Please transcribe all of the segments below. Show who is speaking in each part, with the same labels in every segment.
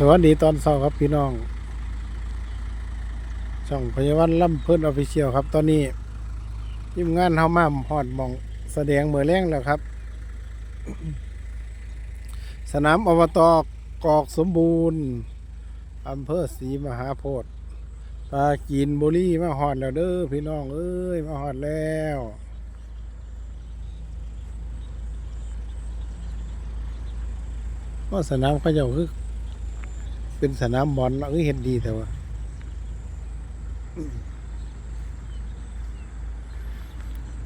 Speaker 1: สวัสดีตอนเช้าครับพี่น้อง ช่องพยาวันล่ำเพิ่นออฟฟิเชียลครับ ตอนนี้ทีมงานเฮามาหอดมองแสดงเมือแรงแล้วครับ สนามอบตกอกสมบูรณ์อำเภอศรีมหาโพธิ์ปาจีนบุรีมาหอดแล้วเด้อพี่น้องเอ้ยมาหอดแล้วว่าสนามเขาเจ้าคือ เป็นสนามบอลเออเห็นดีแต่ว่า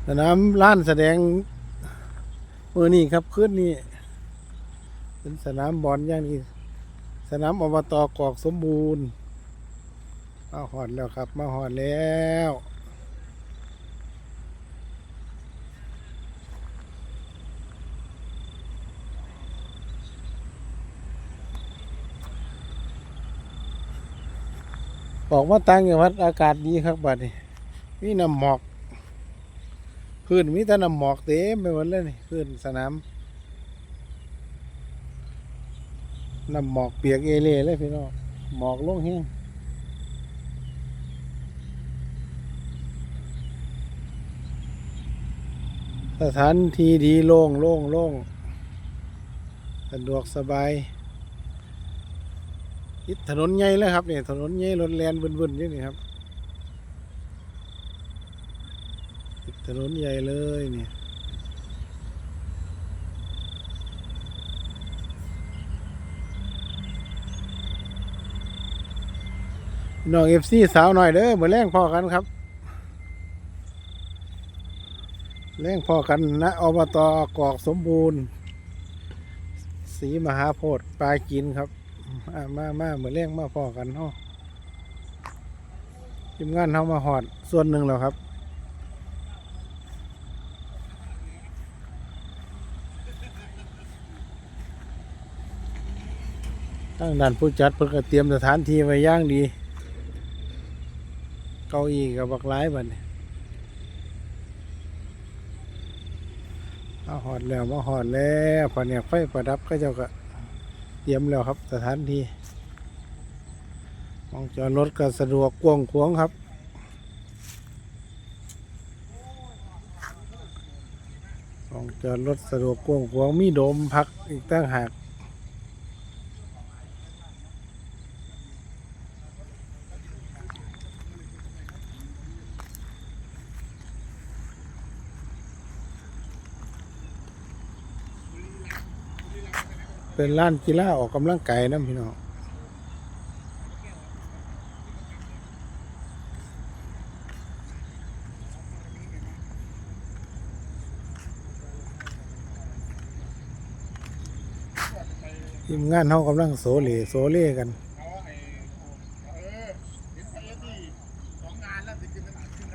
Speaker 1: สนามล้านแสดงเมื่อนี่ครับขึ้นนี่เป็นสนามบอลอย่างนี้ สนามอบตกอกสมบูรณ์มาหอดแล้วครับ มาหอดแล้ว บอกว่าต่างจังหวัดอากาศดีครับบัดนี้มีน้ำหมอก พื้นมีแต่น้ำหมอกเต็มไปหมดเลยนี่พื้นสนามน้ำหมอกเปียกเอเล่เลยพี่น้องหมอกลงแห้งสถานที่ดีโล่งโล่งโล่งสะดวกสบาย ติดถนนใหญ่เลยครับเนี่ยถนนใหญ่รถแลนบึนๆนี่นี่ครับติดถนนใหญ่เลยเนี่ยน้องเอฟซีสาวหน่อยเด้อเหมือนแรงพอกันครับแรงพอกันนะอบตกอกสมบูรณ์ศรีมหาโพธิ์ปลากินครับ มามาเหมือนเลี้ยงมาพอกันเนาะทีมงานเขามาหอดส่วนหนึ่งแล้วครับ ตั้งด่านผู้จัดเพิ่นก็เตรียมสถานที่ไว้ย่างดี เก้าอี้กับบักหลายบัดนี้มาหอดแล้วมาหอดแล้วพอเนี่ยไฟประดับก็เจ้าก็ รียมแล้วครับ สถานที่มองจอดรถก็สะดวกกว้างขวางครับมองจอดรถสะดวกกว้างขวางมีโดมพักอีกตั้งหาก เป็นร้านกีฬาออกกำลังกายนะพี่น้องทีมงานเขากำลังโซเลโซเล่กัน
Speaker 2: เขาไอ้เออเห็นไฟเอสดีสองงานแล้วติดกินตลาดขึ้น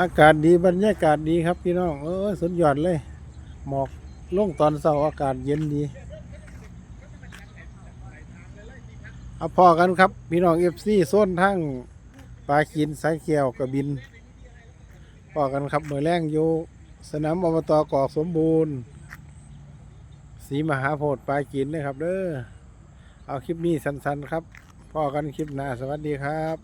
Speaker 1: อากาศดีบรรยากาศดีครับพี่น้อง เออสุดยอดเลย หมอกลงตอนเช้าอากาศเย็นดี เอาพอกันครับ พี่น้องเอฟซีโซนทั้งปลากินสายเขียวกระบิน พอกันครับเมื่อแรงอยู่สนามอบตกอกสมบูรณ์ สีมหาโพธิ์ปลากินนะครับเด้อ เอาคลิปนี้สั้นๆครับพ่อกันคลิปหน้าสวัสดีครับ